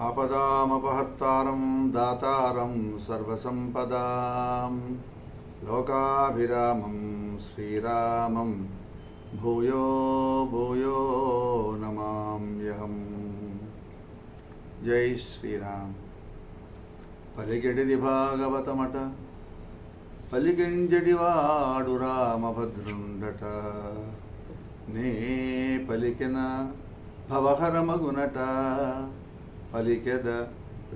ఆపదామపహర్తారం దాతారం సర్వసంపదాం. లోకాభిరామం శ్రీరామం భూయో భూయో నమామ్యహం. జై శ్రీరామ్. పలికెడిది భాగవతమట పలికింజడివాడు రామభద్రుండట. నే పలికిన భవహరమగునట. పలికెద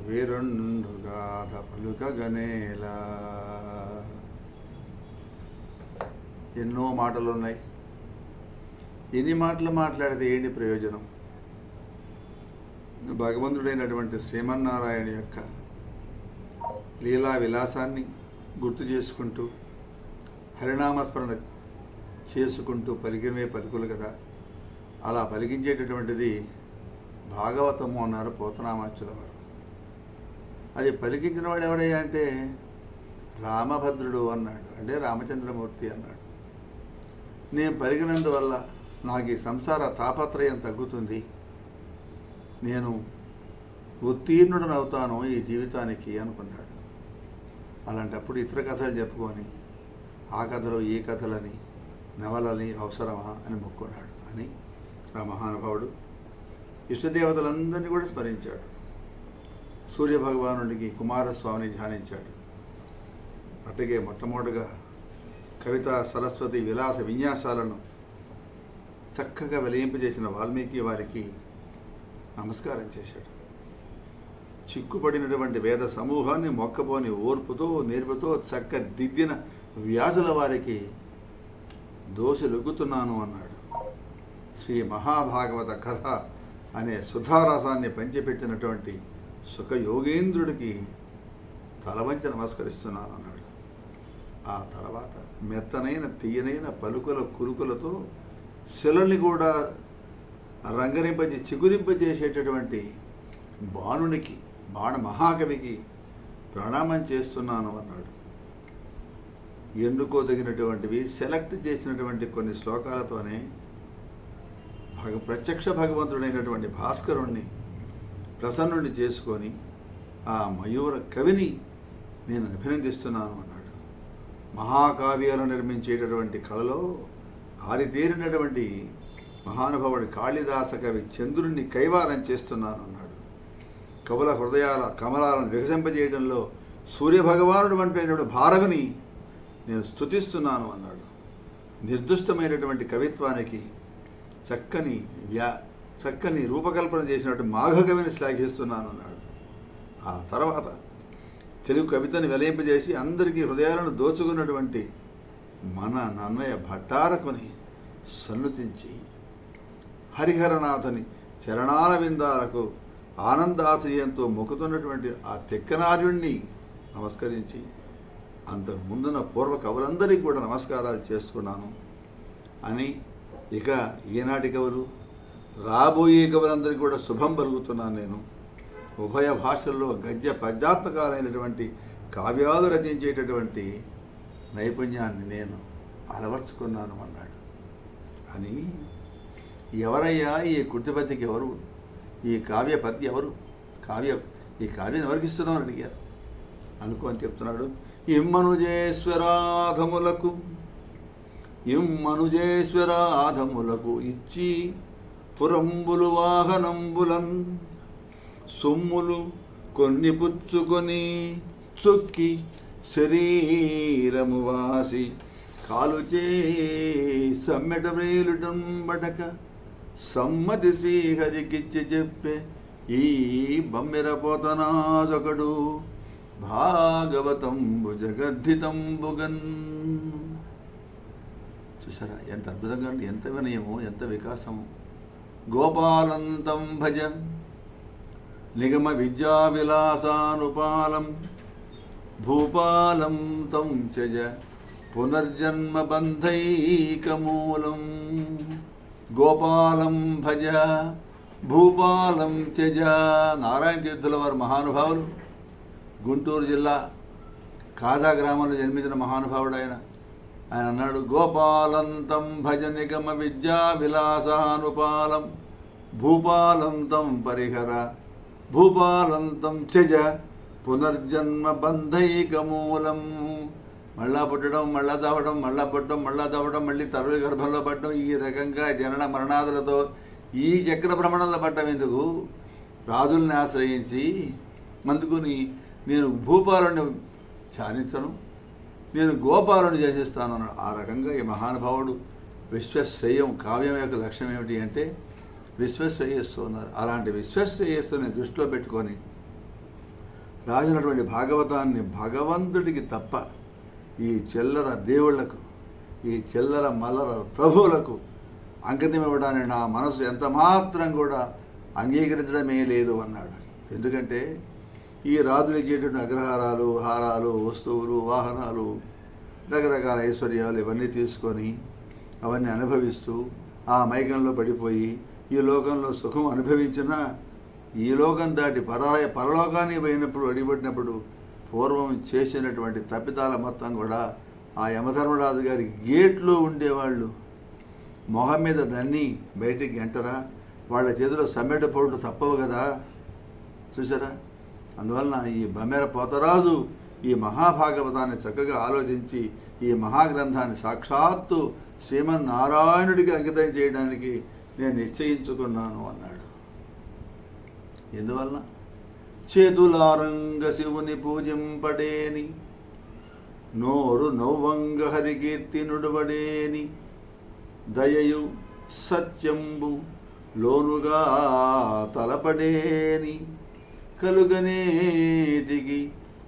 వీరుండుగాథ పలుకగనేలా. ఎన్నో మాటలు ఉన్నాయి ఎన్ని మాటలు మాట్లాడితే ఏంటి ప్రయోజనం? భగవంతుడైనటువంటి శ్రీమన్నారాయణ యొక్క లీలా విలాసాన్ని గుర్తు చేసుకుంటూ హరినామస్మరణ చేసుకుంటూ పలికినవే పలుకులు కదా. అలా పలికించేటటువంటిది భాగవతము అన్నారు పోతనామాచుల వారు. అది పలికించిన వాడు ఎవరయ్యా అంటే రామభద్రుడు అన్నాడు అంటే రామచంద్రమూర్తి అన్నాడు. నేను పలికినందువల్ల నాకు ఈ సంసార తాపత్రయం తగ్గుతుంది. నేను ఉత్తీర్ణుడనవుతాను ఈ జీవితానికి అనుకున్నాడు. అలాంటప్పుడు ఇతర కథలు చెప్పుకొని ఆ కథలు ఈ కథలని నవలని అవసరమా అని మొక్కున్నాడు అని ఆ మహానుభావుడు ఇష్టదేవతలందరినీ కూడా స్మరించాడు. సూర్యభగవానుడికి కుమారస్వామిని ధ్యానించాడు. అట్టగే మొట్టమొదటిగా కవిత సరస్వతి విలాస విన్యాసాలను చక్కగా వెలయింపజేసిన వాల్మీకి వారికి నమస్కారం చేశాడు. చిక్కుపడినటువంటి వేద సమూహాన్ని మొక్కబోని ఓర్పుతో నేర్పుతో చక్క దిద్దిన వ్యాసుల వారికి దోషులొగ్గుతున్నాను అన్నాడు. శ్రీ మహాభాగవత కథ అనే సుధారసాన్ని పంచిపెట్టినటువంటి సుఖయోగేంద్రుడికి తలవంచి నమస్కరిస్తున్నాను అన్నాడు. ఆ తర్వాత మెత్తనైన తీయనైన పలుకుల కులుకులతో శిలని కూడా రంగరింపజే చిగురింపజేసేటటువంటి బాణునికి బాణ మహాకవికి ప్రణామం చేస్తున్నాను అన్నాడు. ఎన్నుకోదగినటువంటివి సెలెక్ట్ చేసినటువంటి కొన్ని శ్లోకాలతోనే భగ ప్రత్యక్ష భగవంతుడైనటువంటి భాస్కరుణ్ణి ప్రసన్నుడిని చేసుకొని ఆ మయూర కవిని నేను అభినందిస్తున్నాను అన్నాడు. మహాకావ్యాలు నిర్మించేటటువంటి కళలో ఆరితేరినటువంటి మహానుభావుడి కాళిదాస కవి చంద్రుణ్ణి కైవారం చేస్తున్నాను అన్నాడు. కవుల హృదయాల కమలాలను వికసింపజేయడంలో సూర్యభగవానుడు వంటి భారవిని నేను స్తుతిస్తున్నాను అన్నాడు. నిర్దుష్టమైనటువంటి కవిత్వానికి చక్కని వ్యా చక్కని రూపకల్పన చేసినట్టు మాఘకవిని శ్లాఘిస్తున్నాను అన్నాడు. ఆ తర్వాత తెలుగు కవితని వెలయింపజేసి అందరికీ హృదయాలను దోచుకున్నటువంటి మన నన్నయ్య భట్టారకుని సన్నుతించి హరిహరనాథని చరణాల విందాలకు ఆనందాశయంతో మొక్కుతున్నటువంటి ఆ తెక్కనార్యుణ్ణి నమస్కరించి అంతకు ముందున్న పూర్వ కవులందరికీ కూడా నమస్కారాలు చేసుకున్నాను అని ఇక ఈనాటి కవులు రాబోయే కవులందరికీ కూడా శుభం పలుకుతున్నాను నేను. ఉభయ భాషల్లో గద్య పద్యాత్మకాలైనటువంటి కావ్యాలు రచించేటటువంటి నైపుణ్యాన్ని నేను అలవర్చుకున్నాను అన్నాడు. అని ఎవరయ్యా ఈ కృతిపతికి ఎవరు? ఈ కావ్యపతి ఎవరు? కావ్య ఈ కావ్యం ఎవరికి ఇస్తున్నామని అడిగారు. అనుకో అని చెప్తున్నాడు. ఇమ్మనుజేశ్వరాధములకు ఇమ్మనుజేశ్వరాధములకు ఇచ్చి పురంబులు వాహనంబులన్ సొమ్ములు కొన్ని పుచ్చుకొని చొక్కి శరీరము వాసి కాలుచే సమ్మెట వ్రేలుటం బడక సమ్మతి శ్రీహరికిచ్చి చెప్పే ఈ బమ్మిరపోతనాదొకడు భాగవతంబు జగద్ధితంబుగన్. చూసారా? ఎంత అద్భుతంగా ఉంది ఎంత వినయము ఎంత వికాసము. గోపాలంతం భజ. నిగమ విద్యా విలాసానుపాలం. భూపాలం తం చజ పునర్జన్మ బంధైకమూలం. గోపాలం భజ. భూపాలం చజ నారాయణ తీర్థుల వారు మహానుభావులు. గుంటూరు జిల్లా కాజా గ్రామంలో జన్మించిన మహానుభావుడు ఆయన. ఆయన అన్నాడు. గోపాలంతం భజ నిగమ విద్యా విలాసానుపాలం భూపాలంతం పరిహర భూపాలంతం త్యజ పునర్జన్మ బంధైకమూలం మళ్ళా పుట్టడం మళ్ళా తవ్వడం మళ్ళా పుట్టడం మళ్ళా తవ్వడం మళ్ళీ తరువు గర్భంలో పడడం ఈ రకంగా జనన మరణాదులతో ఈ చక్ర భ్రమణంలో పడ్డం ఎందుకు? రాజుల్ని ఆశ్రయించి అందుకుని నేను భూపాలను ధ్యానించను. నేను గోపాలను చేసేస్తాను అన్నాడు ఆ రకంగా ఈ మహానుభావుడు విశ్వశ్రేయం కావ్యం యొక్క లక్ష్యం ఏమిటి అంటే విశ్వశ్రేయస్సు అన్నారు. అలాంటి విశ్వశ్రేయస్సుని దృష్టిలో పెట్టుకొని రాసినటువంటి భాగవతాన్ని భగవంతుడికి తప్ప ఈ చిల్లర దేవుళ్ళకు ఈ చిల్లర మల్లర ప్రభువులకు అంకితం ఇవ్వడానికి నా మనసు ఎంత మాత్రం కూడా అంగీకరించడమే లేదు అన్నాడు. ఎందుకంటే ఈ రాజులు ఇచ్చేటువంటి అగ్రహారాలు హారాలు వస్తువులు వాహనాలు రకరకాల ఐశ్వర్యాలు ఇవన్నీ తీసుకొని అవన్నీ అనుభవిస్తూ ఆ మైకంలో పడిపోయి ఈ లోకంలో సుఖం అనుభవించినా ఈ లోకం దాటి పరాయ పరలోకానికి పోయినప్పుడు అడిగిపెట్టినప్పుడు పూర్వం చేసినటువంటి తప్పిదాల మొత్తం కూడా ఆ యమధర్మరాజు గారి గేట్లో ఉండేవాళ్ళు. మొహం మీద దన్ని బయటికి గంటరా? వాళ్ళ చేతిలో సమ్మెట పౌడర్ తప్పవు కదా? చూసారా అందువలన ఈ బమెర పోతరాజు ఈ మహాభాగవతాన్ని చక్కగా ఆలోచించి ఈ మహాగ్రంథాన్ని సాక్షాత్తు శ్రీమన్నారాయణుడికి అంకితం చేయడానికి నేను నిశ్చయించుకున్నాను అన్నాడు. ఎందువలన? చేతులారంగ శివుని పూజింపడేని నోరు నౌవంగ హరికీర్తి నుడబడేని దయయు సత్యంబు లోనుగా తలపడేని కలుగనేటికి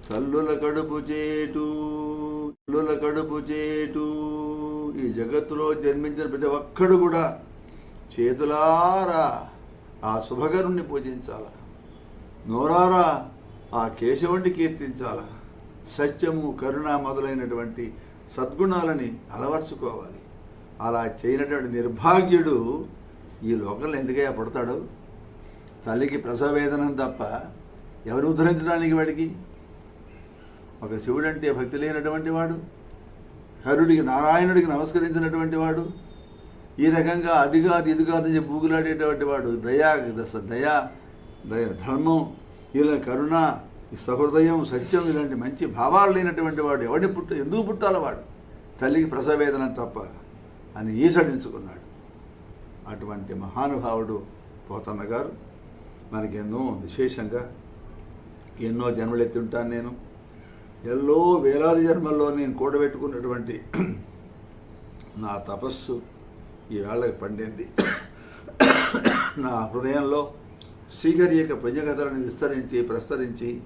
తల్లుల కడుపు చేటు తల్లుల కడుపు చేటు. ఈ జగత్తులో జన్మించిన ప్రతి ఒక్కడు కూడా చేతులారా ఆ శుభకరుణ్ణి పూజించాల? నోరారా ఆ కేశవుణ్ణి కీర్తించాల? సత్యము కరుణ మొదలైనటువంటి సద్గుణాలని అలవర్చుకోవాలి. అలా చేయనటువంటి నిర్భాగ్యుడు ఈ లోకంలో ఎందుకయ్యా పడతాడు? తల్లికి ప్రసవేదనం తప్ప ఎవరు ఉద్ధరించడానికి వాడికి? ఒక శివుడంటే భక్తి లేనటువంటి వాడు హరుడికి నారాయణుడికి నమస్కరించినటువంటి వాడు ఈ రకంగా అది కాదు ఇది కాదు అని చెప్పి బూగులాడేటువంటి వాడు దయా దయా దయ ధర్మం ఇలా కరుణ ఈ సహృదయం సత్యం ఇలాంటి మంచి భావాలు లేనటువంటి వాడు ఎవడిని పుట్ట ఎందుకు పుట్టాల వాడు? తల్లికి ప్రసవేదన తప్ప అని ఈసడించుకున్నాడు. అటువంటి మహానుభావుడు పోతన్న గారు మనకి ఎన్నో విశేషంగా ఎన్నో జన్మలు ఎత్తుంటాను నేను. ఎల్లో వేలాది జన్మల్లో నేను కూడబెట్టుకున్నటువంటి నా తపస్సు ఈవేళకి పండింది. నా హృదయంలో శ్రీహరి యొక్క పుణ్యకథలను విస్తరించి ప్రస్తరించి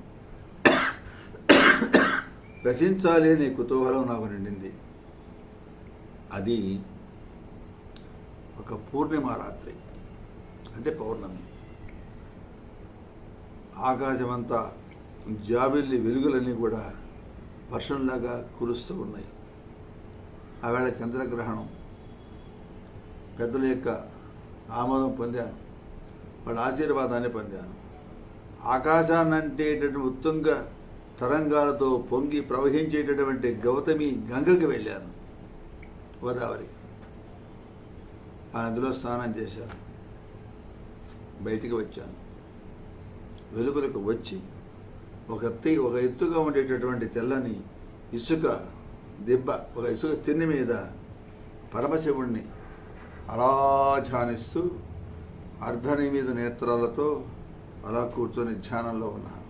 రచించాలి అనే కుతూహలం నాకు నిండింది. అది ఒక పూర్ణిమ రాత్రి అంటే పౌర్ణమి. ఆకాశమంతా జాబిల్లి వెలుగులన్నీ కూడా వర్షంలాగా కురుస్తూ ఉన్నాయి. ఆవేళ చంద్రగ్రహణం పెద్దల యొక్క ఆమోదం పొందాను. వాళ్ళ ఆశీర్వాదాన్ని పొందాను. ఆకాశాన్నంటేటటువంటి ఉత్తుంగ తరంగాలతో పొంగి ప్రవహించేటటువంటి గౌతమి గంగకి వెళ్ళాను. గోదావరి. ఆ నదిలో స్నానం చేశాను. బయటికి వచ్చాను. వెలుపలకు వచ్చి ఒక ఎత్తి ఒక ఎత్తుగా ఉండేటటువంటి తెల్లని ఇసుక దిబ్బ ఒక ఇసుక తిన్ని మీద పరమశివుణ్ణి అలా ధ్యానిస్తూ అర్ధని మీద నేత్రాలతో అలా కూర్చొని ధ్యానంలో ఉన్నాను.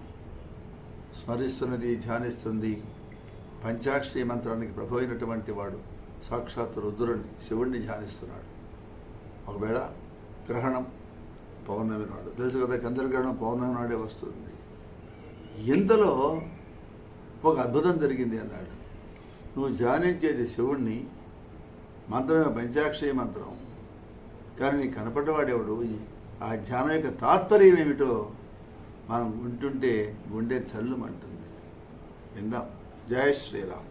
స్మరిస్తున్నది ధ్యానిస్తుంది పంచాక్షరి మంత్రానికి ప్రభు అయినటువంటి వాడు సాక్షాత్ రుద్రుణ్ణి శివుణ్ణి ధ్యానిస్తున్నాడు. ఒకవేళ గ్రహణం పౌర్ణమి నాడు. తెలుసు కదా చంద్రగ్రహణం పౌర్ణమి నాడే వస్తుంది. ఇంతలో ఒక అద్భుతం జరిగింది అన్నాడు. నువ్వు ధ్యానించేది శివుణ్ణి మంత్రమే పంచాక్షరి మంత్రం. కానీ నీకు కనపడ్డవాడెవడు? ఆ ధ్యానం యొక్క తాత్పర్యం ఏమిటో మనం వింటుంటే గుండె చల్లుమంటుంది. విందాం. జయ శ్రీరామ్.